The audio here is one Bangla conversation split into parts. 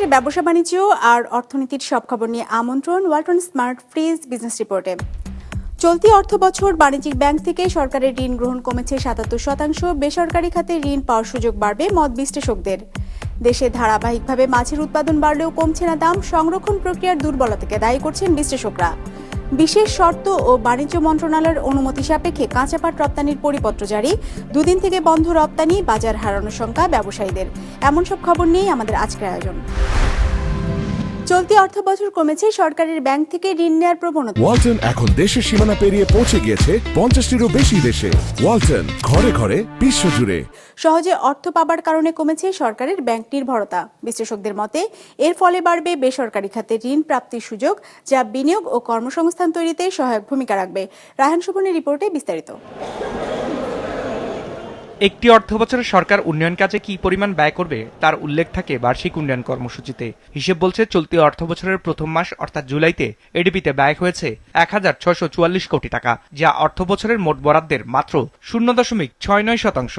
দেশ বিদেশের ব্যবসা বাণিজ্য আর অর্থনীতির সব খবর নিয়ে আমন্ত্রণ ওয়ালটন স্মার্ট ফ্রিজ বিজনেস রিপোর্টে। চলতি অর্থ বছর বাণিজ্যিক ব্যাংক থেকে সরকারের ঋণ গ্রহণ কমেছে সাতাত্তর শতাংশ। বেসরকারি খাতে ঋণ পাওয়ার সুযোগ বাড়বে মত বিশ্লেষকদের। দেশে ধারাবাহিকভাবে মাছের উৎপাদন বাড়লেও কমছে না দাম। সংরক্ষণ প্রক্রিয়ার দুর্বলতাকে দায়ী করছেন বিশ্লেষকরা। বিশেষ শর্ত ও বাণিজ্য মন্ত্রণালয়ের অনুমতি সাপেক্ষে কাঁচাপাট রপ্তানির পরিপত্র জারি। দুদিন থেকে বন্ধ রপ্তানি, বাজার হারানোর শঙ্কা ব্যবসায়ীদের। এমন সব খবর নিয়েই আমাদের আজকের আয়োজন। চলতি অর্থ বছর কমেছে সরকারের ব্যাংক থেকে ঋণ নেওয়ার প্রবণতা। ওয়ালটন এখন দেশের সীমানা পেরিয়ে পৌঁছে গিয়েছে পঞ্চাশটিরও বেশি দেশে। ওয়ালটন ঘরে ঘরে বিশ্বজুড়ে। সহজে অর্থ পাবার কারণে কমেছে সরকারের ব্যাংক নির্ভরতা। বিশ্লেষকদের মতে এর ফলে বাড়বে বেসরকারি খাতে ঋণ প্রাপ্তির সুযোগ যা বিনিয়োগ ও কর্মসংস্থান তৈরিতে সহায়ক ভূমিকা রাখবে। রায়হান শোভনের রিপোর্টে বিস্তারিত। একটি অর্থবছরে সরকার উন্নয়ন কাজে কি পরিমাণ ব্যয় করবে, তার উল্লেখ থাকে বার্ষিক উন্নয়ন কর্মসূচিতে। হিসেব বলছে, চলতি অর্থবছরের প্রথম মাস, অর্থাৎ জুলাইতে এডিপিতে ব্যয় হয়েছে এক হাজার ছয়শো চুয়াল্লিশ কোটি টাকা, যা অর্থবছরের মোট বরাদ্দের মাত্র শূন্য দশমিক ছয় নয় শতাংশ।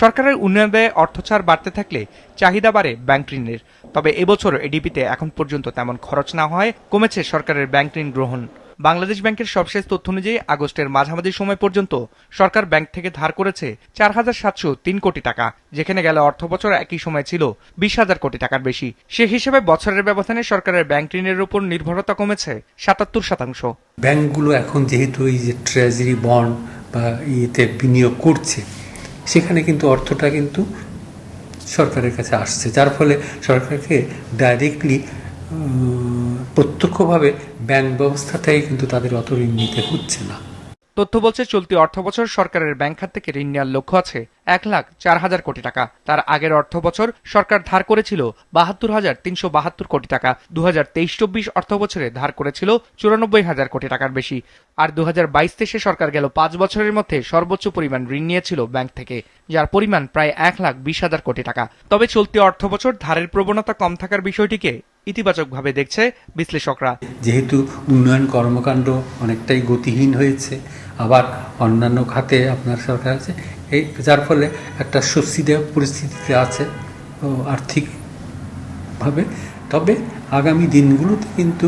সরকারের উন্নয়ন ব্যয়ে অর্থছাড় বাড়তে থাকলে চাহিদা বাড়ে ব্যাংক ঋণের, তবে এবছর এডিপিতে এখন পর্যন্ত তেমন খরচ না হয় কমেছে সরকারের ব্যাংক ঋণ গ্রহণ। বাংলাদেশ ব্যাংকের সবশেষ তথ্য অনুযায়ী আগস্টের মাঝামাঝি সময় পর্যন্ত সরকার ব্যাংক থেকে ধার করেছে চার হাজার সাতশো তিন কোটি টাকা, যেখানে গেল অর্থ বছর একই সময় ছিল বিশ হাজার কোটি টাকার বেশি। সে হিসেবে বছরের ব্যবধানে সরকারের ব্যাংক ঋণের উপর নির্ভরতা কমেছে সাতাত্তর শতাংশ। ব্যাংকগুলো এখন যেহেতু এই যে ট্রেজারি বন্ড বা ইয়েতে বিনিয়োগ করছে, সেখানে কিন্তু অর্থটা কিন্তু সরকারের কাছে আসছে। যার ফলে সরকারকে ডাইরেক্টলি প্রত্যক্ষভাবে ব্যাংক ব্যবস্থাতেই কিন্তু তাদের অত ঋণ নিতে হচ্ছে না। তথ্য বলছে, চলতি অর্থবছর সরকারের ব্যাংক খাত থেকে ঋণ নেওয়ার লক্ষ্য আছে এক লাখ চার হাজার কোটি টাকা। তার আগের অর্থ বছর সরকার ধার করেছিল বাহাত্তর হাজার তিনশো বাহাত্তর কোটি টাকা। দু হাজার তেইশ চব্বিশ অর্থ বছরে ধার করেছিল চুরানব্বই হাজার কোটি টাকার বেশি। আর দু হাজার বাইশ তেইশে সরকার গেল পাঁচ বছরের মধ্যে সর্বোচ্চ পরিমাণ ঋণ নিয়েছিল ব্যাংক থেকে, যার পরিমাণ প্রায় এক লাখ বিশ হাজার কোটি টাকা। তবে চলতি অর্থ বছর ধারের প্রবণতা কম থাকার বিষয়টিকে ইতিবাচকভাবে দেখছে বিশ্লেষকরা। যেহেতু উন্নয়ন কর্মকাণ্ড অনেকটাই গতিহীন হয়েছে, আবার অন্যান্য খাতে আপনার সরকার আছে এই যার ফলে একটা স্বস্তিদায়ক পরিস্থিতিতে আছে আর্থিকভাবে। তবে আগামী দিনগুলোতে কিন্তু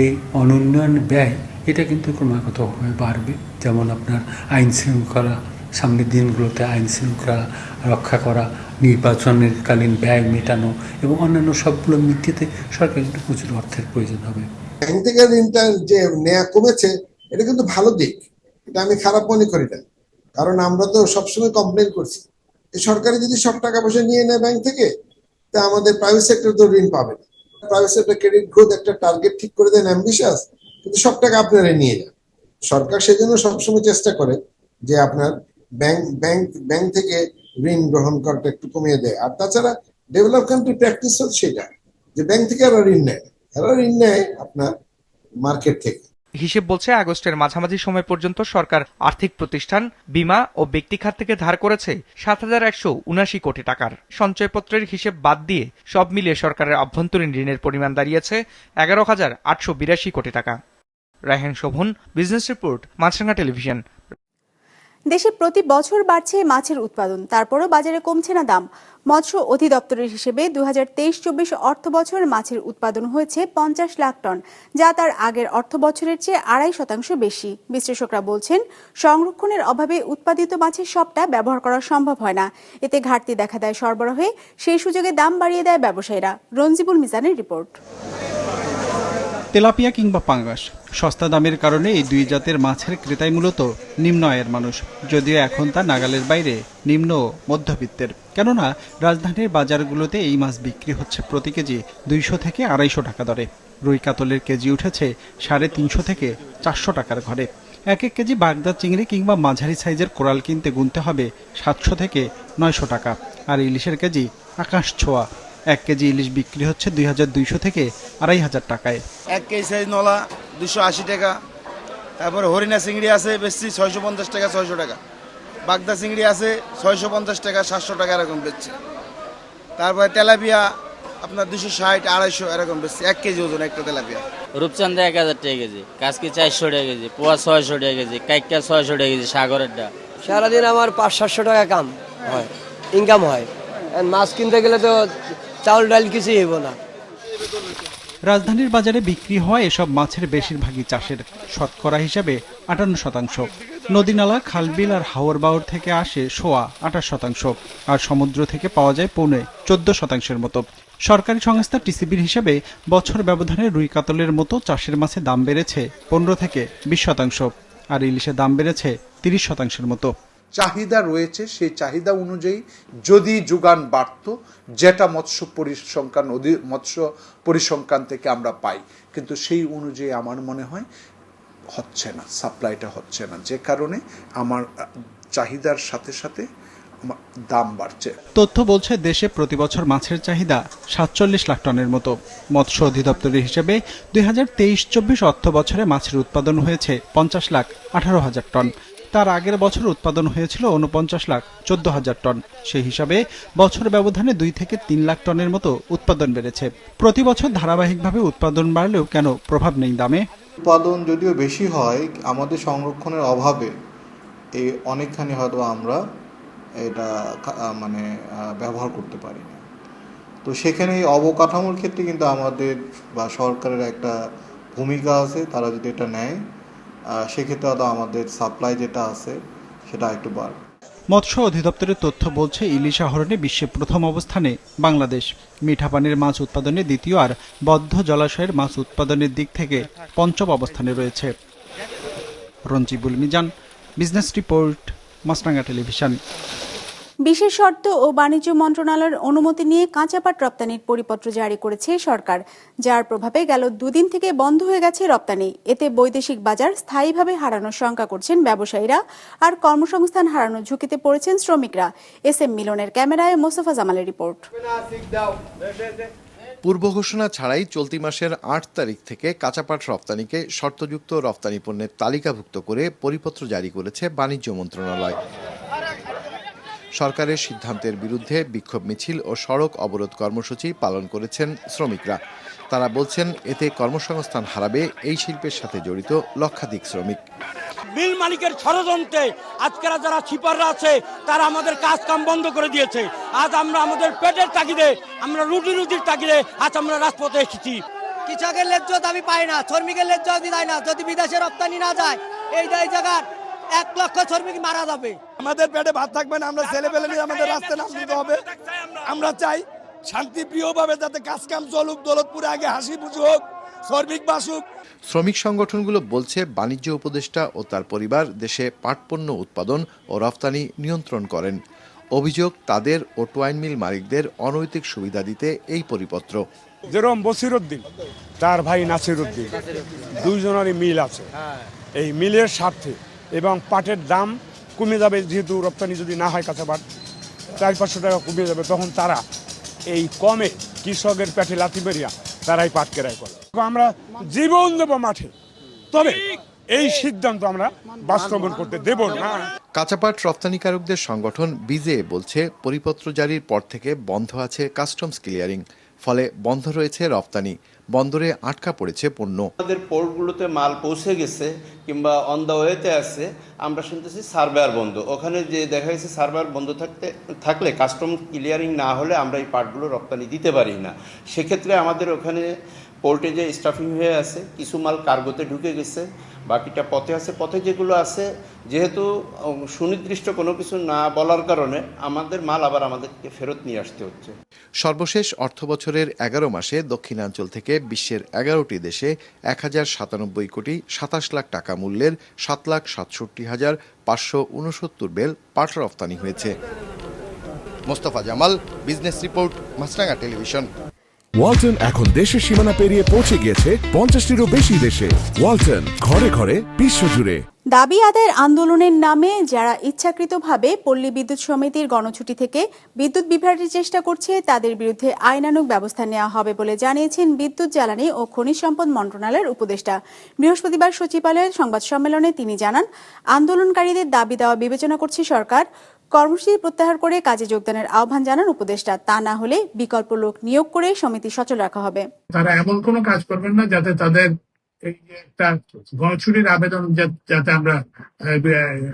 এই অনুন্নয়ন ব্যয়, এটা কিন্তু ক্রমাগতভাবে বাড়বে। যেমন আপনার আইন শৃঙ্খলা, সামনের দিনগুলোতে আইন শৃঙ্খলা রক্ষা করা নির্বাচনের কালীন ব্যয় মেটানো এবং অন্যান্য সবগুলো মিটিয়ে সরকার কিন্তু প্রচুর অর্থের প্রয়োজন হবে। ব্যাংক থেকে ঋণটা যে নেওয়া কমেছে, এটা কিন্তু ভালো দিক। এটা আমি খারাপ মনে করি না। কারণ আমরা তো সবসময় কমপ্লেন করছি। সরকারি যদি সব টাকা পয়সা নিয়ে নেয় ব্যাংক থেকে, তা আমাদের প্রাইভেট সেক্টর তো ঋণ পাবে না। প্রাইভেট সেক্টর ক্রেডিট গ্রোথ একটা টার্গেট ঠিক করে দেন অ্যাম্বিশাস কিন্তু সব টাকা আপনারা নিয়ে যান। সরকার সেজন্য সবসময় চেষ্টা করে যে আপনার ব্যাংক ব্যাংক ব্যাংক থেকে ঋণ গ্রহণ করাটা একটু কমিয়ে দেয়। আর তাছাড়া ডেভেলপ কান্ট্রি প্র্যাকটিস হচ্ছে সেটা, যে ব্যাংক থেকে এরা ঋণ নেয়। এরা ঋণ নেয় আপনার মার্কেট থেকে। হিসেব বলছে আগস্টের মাঝামাঝি সময় পর্যন্ত সরকার আর্থিক প্রতিষ্ঠান, বিমা ও ব্যক্তি খাত থেকে ধার করেছে সাত হাজার একশো উনাশি কোটি টাকার। সঞ্চয়পত্রের হিসেব বাদ দিয়ে সব মিলিয়ে সরকারের অভ্যন্তরীণ ঋণের পরিমাণ দাঁড়িয়েছে এগারো হাজার আটশো বিরাশি কোটি টাকা। Raihan Shovon, business report, Maasranga television দেশে প্রতি বছর বাড়ছে মাছের উৎপাদন, তারপরও বাজারে কমছে না দাম। মৎস্য অধিদপ্তরের হিসেবে দু হাজার তেইশ চব্বিশ অর্থ মাছের উৎপাদন হয়েছে পঞ্চাশ লাখ টন, যা তার আগের অর্থ বছরের চেয়ে আড়াই শতাংশ বেশি। বিশ্লেষকরা বলছেন, সংরক্ষণের অভাবে উৎপাদিত মাছের সবটা ব্যবহার করা সম্ভব হয় না। এতে ঘাটতি দেখা দেয় সরবরাহে, সেই সুযোগে দাম বাড়িয়ে দেয় ব্যবসায়ীরা। রঞ্জিবুল মিজানের রিপোর্ট। তেলাপিয়া কিংবা পাঙ্গাস। সস্তা দামের কারণে এই দুই জাতের মাছের ক্রেতাই মূলত নিম্ন আয়ের মানুষ। যদিও এখন তা নাগালের বাইরে, নিম্ন মধ্যবিত্তের। কেননা, রাজধানীর বাজারগুলোতে এই মাছ বিক্রি হচ্ছে প্রতি কেজি দুইশো থেকে আড়াইশো টাকা দরে। রুই কাতলের কেজি উঠেছে সাড়ে তিনশো থেকে চারশো টাকার ঘরে। এক এক কেজি বাগদা চিংড়ি কিংবা মাঝারি সাইজের কোরাল কিনতে গুনতে হবে সাতশো থেকে নয়শো টাকা। আর ইলিশের কেজি আকাশ ছোঁয়া এক কেজি ইলিশ বিক্রি হচ্ছে দুই হাজার দুইশো থেকে আড়াই হাজার টাকায়। এক কেজি সাইজ নলা দুশো আশি টাকা। তারপরে হরিণা চিংড়ি আছে বেশি ছয়শো পঞ্চাশ টাকা ছয়শো টাকা। বাগদা চিংড়ি আছে ছয়শো পঞ্চাশ টাকা সাতশো টাকা এরকম বেচছে। তারপরে তেলাপিয়া আপনার দুশো ষাট আড়াইশো এরকম বেচছে। এক কেজি ওজন একটা তেলাপিয়া। রূপচান্দা এক হাজার টাকা কেজি কাজকি চারশো টাকা কেজি পোয়া ছয়শো টাকা কেজি কাইকা ছয়শো টাকা কেজি সাগরের সাগরেরটা সারাদিন আমার পাঁচ সাতশো টাকা কাম হয় ইনকাম হয়। আর মাছ কিনতে গেলে তো চাউল ডাল কিছুই হইব না। রাজধানীর বাজারে বিক্রি হওয়া এসব মাছের বেশিরভাগই চাষের শতকরা হিসাবে আটান্ন শতাংশ। নদীনালা, খালবিল আর হাওর বাওর থেকে আসে সোয়া আঠাশ শতাংশ, আর সমুদ্র থেকে পাওয়া যায় পৌনে চোদ্দ শতাংশের মতো। সরকারি সংস্থা টিসিবির হিসাবে বছর ব্যবধানে রুই কাতলের মতো চাষের মাছে দাম বেড়েছে পনেরো থেকে বিশ শতাংশ, আর ইলিশের দাম বেড়েছে তিরিশ শতাংশের মতো। চাহিদা রয়েছে, সেই চাহিদা অনুযায়ী যদি যোগান বাড়ত, যেটা মৎস্য পরিসংখ্যান মৎস্য পরিসংখ্যান থেকে আমরা পাই। কিন্তু সেই অনুযায়ী আমার মনে হয় হচ্ছে না, সাপ্লাইটা হচ্ছে না। যে কারণে আমার চাহিদার সাথে সাথে দাম বাড়ছে। তথ্য বলছে দেশে প্রতি বছর মাছের চাহিদা সাতচল্লিশ লাখ টনের মতো। মৎস্য অধিদপ্তরের হিসেবে দুই হাজার তেইশ চব্বিশ অর্থ বছরে মাছের উৎপাদন হয়েছে পঞ্চাশ লাখ আঠারো হাজার টন। তার আগের বছর উৎপাদন হয়েছিল উনপঞ্চাশ লাখ চোদ্দ হাজার টন। সেই হিসাবে বছর ব্যবধানে দুই থেকে তিন লাখ টনের মতো উৎপাদন বেড়েছে। প্রতি বছর ধারাবাহিকভাবে উৎপাদন বাড়লেও কেন প্রভাব নেই দামে? উৎপাদন যদিও বেশি হয়, আমাদের সংরক্ষণের অভাবে এই অনেকখানি হয়তো আমরা এটা মানে ব্যবহার করতে পারি না তো সেখানে এই অবকাঠামোর ক্ষেত্রে কিন্তু আমাদের বা সরকারের একটা ভূমিকা আছে, তারা যদি এটা নেয় সেক্ষেত্রে হয়তো আমাদের সাপ্লাই যেটা আছে, সেটা একটু বাড়বে। মৎস্য অধিদপ্তরের তথ্য বলছে, ইলিশ আহরণে বিশ্বে প্রথম অবস্থানে বাংলাদেশ। মিঠা পানির মাছ উৎপাদনে দ্বিতীয় আর বদ্ধ জলাশয়ের মাছ উৎপাদনের দিক থেকে পঞ্চম অবস্থানে রয়েছে। Ranjibul Mizan, business report Maasranga television. বিশেষ শর্ত ও বাণিজ্য মন্ত্রণালয়ের অনুমতি নিয়ে কাঁচা পাট রপ্তানির পরিপত্র জারি করেছে সরকার, যার প্রভাবে গেল দুদিন থেকে বন্ধ হয়ে গেছে রপ্তানি। এতে বৈদেশিক বাজার স্থায়ীভাবে হারানোর শঙ্কা করছেন ব্যবসায়ীরা আর কর্মসংস্থান হারানোর ঝুঁকিতে পড়েছেন শ্রমিকরা। এস এম মিলনের ক্যামেরায় মোস্তফা জামালের রিপোর্ট। পূর্ব ঘোষণা ছাড়াই চলতি মাসের আট তারিখ থেকে কাঁচাপাট রপ্তানিকে শর্তযুক্ত রপ্তানি পণ্যের তালিকাভুক্ত করে পরিপত্র জারি করেছে বাণিজ্য মন্ত্রণালয়। সরকারের সিদ্ধান্তের বিরুদ্ধে বিক্ষোভ মিছিল ও সড়ক অবরোধ কর্মসূচি পালন করেছেন শ্রমিকরা। তারা বলছেন এতে কর্মসংস্থান হারাবে এই শিল্পের সাথে জড়িত লক্ষাধিক শ্রমিক। মিল মালিকের ষড়যন্ত্রে আজকেরা যারা ছিপাররা আছে তারা আমাদের কাজ কাম বন্ধ করে দিয়েছে। আজ আমরা আমাদের পেটের তাগিদে আমরা রুটি রুটির তাগিদে আজ আমরা রাজপথে এসেছি। কৃষকের ন্যায্য দাবি পায় না শ্রমিকের ন্যায্য দাবি দেয় না। যদি বিদেশে রপ্তানি না যায় এই এই জায়গার এক লক্ষ শ্রমিক মারা যাবে। আমাদের পেটে ভাত থাকবে না আমরা ছেলে পেলে নিয়ে আমাদের রাস্তায় নাম দিতে হবে। আমরা চাই শান্তিপ্রিয়ভাবে যাতে কাজ কাম চলুক দৌলতপুরে আগে হাসি পুজো হোক শ্রমিক বাসুক। শ্রমিক সংগঠনগুলো বলছে বাণিজ্য উপদেষ্টা ও তার পরিবার দেশে পাটপণ্য উৎপাদন ও রফতানি নিয়ন্ত্রণ করেন। অভিযোগ তাদের ও টোয়াইন মিল মালিকদের অনৈতিক সুবিধা দিতে এই পরিপত্র। যেরকম বসির উদ্দিন তার ভাই নাসির উদ্দিন দুইজনেরই মিল আছে। এই মিলের স্বার্থে এবং পাটের দাম কমে যাবে যেহেতু রপ্তানি যদি না হয় কাঁচা পাট চার পাঁচশো টাকা কমে যাবে, তখন তারা এই কমে কৃষকের পেটে লাথি বেরিয়া তারাই পাট কেরাই করে। আমরা জীবন দেবো মাঠে, তবে এই সিদ্ধান্ত আমরা বাস্তবায়ন করতে দেব না। কাঁচাপাট রপ্তানিকারকদের সংগঠন বিজে বলছে, পরিপত্র জারির পর থেকে বন্ধ আছে কাস্টমস ক্লিয়ারিং। ফলে বন্ধ রয়েছে রপ্তানি। বন্দরে আটকা পড়েছে পণ্য। আমাদের পোর্টগুলোতে মাল পৌঁছে গেছে কিংবা অন দ্য ওয়েতে আছে। আমরা শুনতেছি সার্ভার বন্ধ। ওখানে যে দেখা গেছে সার্ভার বন্ধ থাকতে, থাকলে কাস্টম ক্লিয়ারিং না হলে আমরা এই পার্টগুলো রপ্তানি দিতে পারি না। সেক্ষেত্রে আমাদের ওখানে পোর্টে যে স্টাফিং হয়ে আছে, কিছু মাল কার্গোতে ঢুকে গেছে। বাকিটা পথে আছে, পথে যেগুলো আছে, যেহেতু সুনির্দিষ্ট কোনো কিছু না বলার কারণে আমাদের মাল আবার আমাদেরকে ফেরত নিয়ে আসতে হচ্ছে। সর্বশেষ অর্থ বছরের এগারো মাসে দক্ষিণাঞ্চল থেকে বিশ্বের এগারোটি দেশে এক হাজার সাতানব্বই কোটি সাতাশ লাখ টাকা মূল্যের সাত লাখ সাতষট্টি হাজার পাঁচশো উনসত্তর বেল পাট রপ্তানি হয়েছে। Mostafa Jamal, business report Maasranga television. Walton এখন দেশের সীমানা পেরিয়ে পৌঁছে গিয়েছে পঞ্চাশটিরও বেশি দেশে। ওয়ালটন, ঘরে ঘরে, বিশ্বজুড়ে। দাবি আদায়ের আন্দোলনের নামে যারা ইচ্ছাকৃতভাবে পল্লী বিদ্যুৎ সমিতির গণছুটি থেকে বিদ্যুৎ বিভ্রাটের চেষ্টা করছে, তাদের বিরুদ্ধে আইনানুগ ব্যবস্থা নেওয়া হবে বলে জানিয়েছেন বিদ্যুৎ, জ্বালানি ও খনিজ সম্পদ মন্ত্রণালয়ের উপদেষ্টা। বৃহস্পতিবার সচিবালয়ের সংবাদ সম্মেলনে তিনি জানান, আন্দোলনকারীদের দাবি দেওয়া বিবেচনা করছে সরকার। কর্মসূচি প্রত্যাহার করে কাজে যোগদানের আহ্বান জানান উপদেষ্টা। তা না হলে বিকল্প লোক নিয়োগ করে সমিতি সচল রাখা হবে। তারা এমন কোনো কাজ করবেন না যাতে তাদের একটা গণছুটির আবেদন যাতে আমরা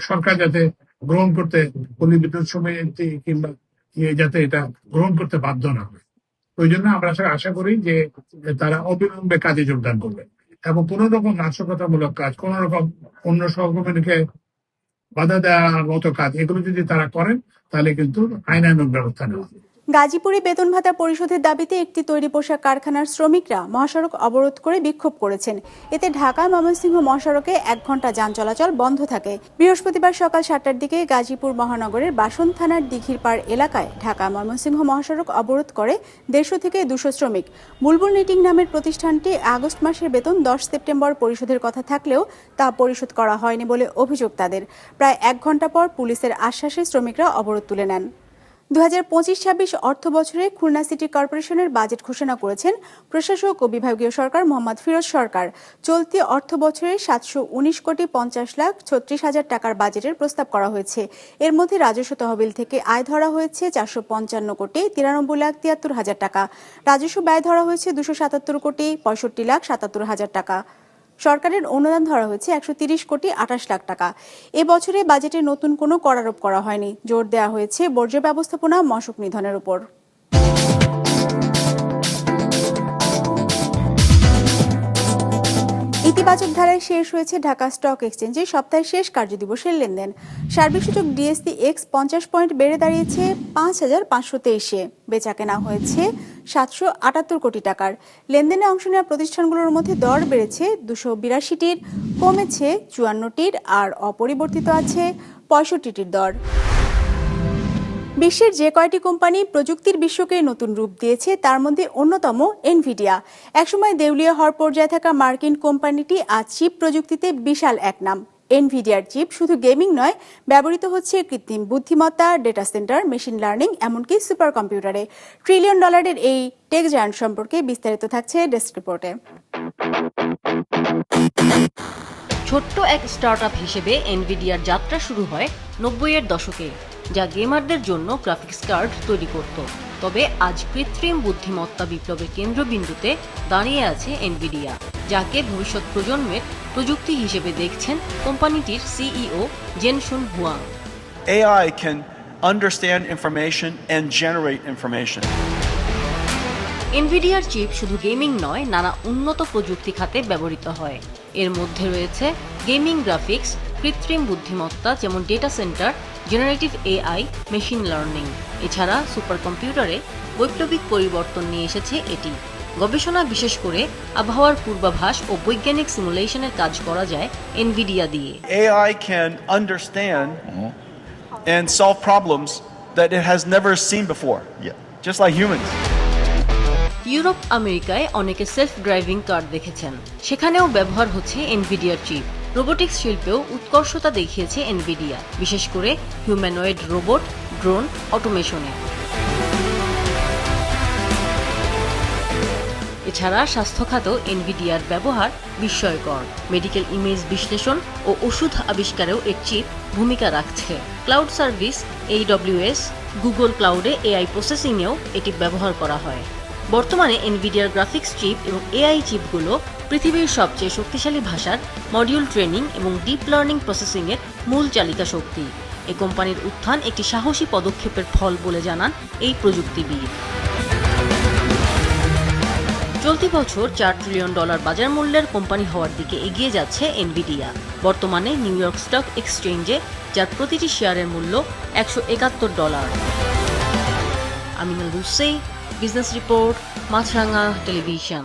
সরকার যাতে গ্রহণ করতে পল্লী সমিতি কিংবা এ যাতে এটা গ্রহণ করতে বাধ্য না হয়। ওই জন্য আমরা আশা করি যে তারা অবিলম্বে কাজে যোগদান করবে এবং কোন রকম নাশকতামূলক কাজ, কোন রকম অন্য সহকর্মীকে বাধা দেওয়ার মতো কাজ এগুলো যদি তারা করেন তাহলে কিন্তু আইনানুগ ব্যবস্থা নেওয়া হবে। গাজীপুরে বেতন ভাতা পরিশোধের দাবিতে একটি তৈরি পোশাক কারখানার শ্রমিকরা মহাসড়ক অবরোধ করে বিক্ষোভ করেছেন। এতে ঢাকা ময়মনসিংহ মহাসড়কে এক ঘণ্টা যান চলাচল বন্ধ থাকে। বৃহস্পতিবার সকাল সাতটার দিকে গাজীপুর মহানগরের বাসন থানার দিঘির পাড় এলাকায় ঢাকা ময়মনসিংহ মহাসড়ক অবরোধ করে দেড়শো থেকে দুশো শ্রমিক। বুলবুল নিটিং নামের প্রতিষ্ঠানটি আগস্ট মাসের বেতন দশ সেপ্টেম্বর পরিশোধের কথা থাকলেও তা পরিশোধ করা হয়নি বলে অভিযোগ তাদের। প্রায় এক ঘণ্টা পর পুলিশের আশ্বাসে শ্রমিকরা অবরোধ তুলে নেন। দু হাজার পঁচিশ ছাব্বিশ অর্থ বছরে খুলনা সিটি কর্পোরেশনের বাজেট ঘোষণা করেছেন প্রশাসক ও বিভাগীয় সরকার মোহাম্মদ ফিরোজ সরকার। চলতি অর্থ বছরে সাতশো উনিশ কোটি পঞ্চাশ লাখ ছত্রিশ হাজার টাকার বাজেটের প্রস্তাব করা হয়েছে। এর মধ্যে রাজস্ব তহবিল থেকে আয় ধরা হয়েছে চারশো পঞ্চান্ন কোটি তিরানব্বই লাখ তিয়াত্তর হাজার টাকা। রাজস্ব ব্যয় ধরা হয়েছে দুশো সাতাত্তর কোটি পঁয়ষট্টি লাখ সাতাত্তর হাজার টাকা। সরকারের অনুদান ধরা হয়েছে একশো তিরিশ কোটি আঠাশ লাখ টাকা। এবছরে বাজেটে নতুন কোনো করারোপ করা হয়নি। জোর দেওয়া হয়েছে বর্জ্য ব্যবস্থাপনা মশক নিধনের উপর। ইতিবাচক ধারায় শেষ হয়েছে ঢাকা স্টক এক্সচেঞ্জে সপ্তাহের শেষ কার্যদিবসের লেনদেন। সার্বিক সূচক ডিএসসি এক্স পঞ্চাশ পয়েন্ট বেড়ে দাঁড়িয়েছে পাঁচ হাজার পাঁচশো তেইশে। বেচা কেনা হয়েছে সাতশো আটাত্তর কোটি টাকার। লেনদেনে অংশ নেওয়া প্রতিষ্ঠানগুলোর মধ্যে দর বেড়েছে দুশো বিরাশিটির, কমেছে চুয়ান্নটির আর অপরিবর্তিত আছে পঁয়ষট্টিটির দর। বিশ্বের যে কয়টি কোম্পানি প্রযুক্তির বিশ্বকে নতুন রূপ দিয়েছে, তার মধ্যে অন্যতম এনভিডিয়া একসময় দেউলিয়া হওয়ার পর্যায়ে থাকা মার্কিন কোম্পানিটি আজ চিপ প্রযুক্তিতে বিশাল এক নাম। এনভিডিয়ার চিপ শুধু গেমিং নয়, ব্যবহৃত হচ্ছে কৃত্রিম বুদ্ধিমত্তা ডেটা সেন্টার মেশিন লার্নিং এমনকি সুপার কম্পিউটারে ট্রিলিয়ন ডলারের এই টেক জায়ান্ট সম্পর্কে বিস্তারিত থাকছে ডেস্ক রিপোর্টে ছোট্ট এক স্টার্টআপ হিসেবে এনভিডিয়ার যাত্রা শুরু হয় নব্বইয়ের দশকে। যা গেমারদের জন্য গ্রাফিক্স কার্ড তৈরি করত। তবে আজ কৃত্রিম বুদ্ধিমত্তা বিপ্লবের কেন্দ্রবিন্দুতে দাঁড়িয়ে আছে এনভিডিয়া যাকে ভবিষ্যৎ প্রজন্মের প্রযুক্তি হিসেবে দেখছেন কোম্পানিটির CEO Jensen Huang AI can understand information and generate information. এনভিডিয়ার চিপ শুধু গেমিং নয় নানা উন্নত প্রযুক্তি খাতে ব্যবহৃত হয়। এর মধ্যে রয়েছে গেমিং গ্রাফিক্স কৃত্রিম বুদ্ধিমত্তা যেমন data centre generative AI machine learning এছাড়া সুপার কম্পিউটারে বৈপ্লবিক পরিবর্তন নিয়ে এসেছে এটি গবেষণা বিশেষ করে আবহাওয়ার পূর্বাভাস ও বৈজ্ঞানিক সিমুলেশনের কাজ করা যায় এনভিডিয়া দিয়ে can understand and solve problems that it has never seen before. Yeah. Just like humans. Europe আমেরিকায় অনেকে সেলফ ড্রাইভিং কার দেখেছেন সেখানেও ব্যবহার হচ্ছে এনভিডিয়ার চিপ রোবোটিক্স শিল্পেও উৎকর্ষতা দেখিয়েছে এনভিডিয়া, বিশেষ করে হিউম্যানয়েড রোবট, ড্রোন, অটোমেশনে। এছাড়া স্বাস্থ্য খাতেও এনভিডিয়ার ব্যবহার বিস্ময়কর। মেডিকেল ইমেজ বিশ্লেষণ ও ওষুধ আবিষ্কারেও এর চিপ ভূমিকা রাখছে। ক্লাউড সার্ভিস এইডব্লিউএস গুগল ক্লাউডে এআই প্রসেসিংয়েও এটি ব্যবহার করা হয়। বর্তমানে এনভিডিয়ার গ্রাফিক্স চিপ এবং এআই চিপগুলো পৃথিবীর সবচেয়ে শক্তিশালী ভাষার মডিউল ট্রেনিং এবং ডিপ লার্নিং প্রসেসিংয়ের মূল চালিকা শক্তি। এ কোম্পানির উত্থান একটি সাহসী পদক্ষেপের ফল বলে জানান এই প্রযুক্তিবিদ। চলতি বছর চার ট্রিলিয়ন ডলার বাজার মূল্যের কোম্পানি হওয়ার দিকে এগিয়ে যাচ্ছে এনভিডিয়া বর্তমানে নিউ ইয়র্ক স্টক এক্সচেঞ্জে যার প্রতিটি শেয়ারের মূল্য একশো একাত্তর dollar Aminul Hossain business report Maasranga television